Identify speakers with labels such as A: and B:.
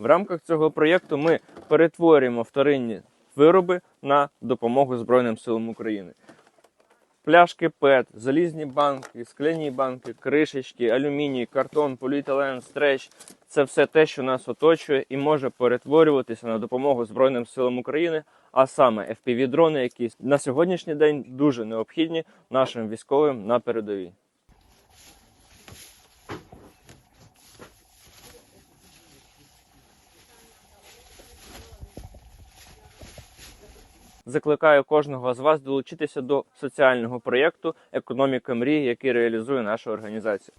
A: В рамках цього проєкту ми перетворюємо вторинні вироби на допомогу Збройним силам України. Пляшки ПЕТ, залізні банки, скляні банки, кришечки, алюміній, картон, поліетилен, стреч це все те, що нас оточує і може перетворюватися на допомогу Збройним силам України, а саме FPV-дрони, які на сьогоднішній день дуже необхідні нашим військовим на передовій. Закликаю кожного з вас долучитися до соціального проєкту Економіка мрії, який реалізує наша організація.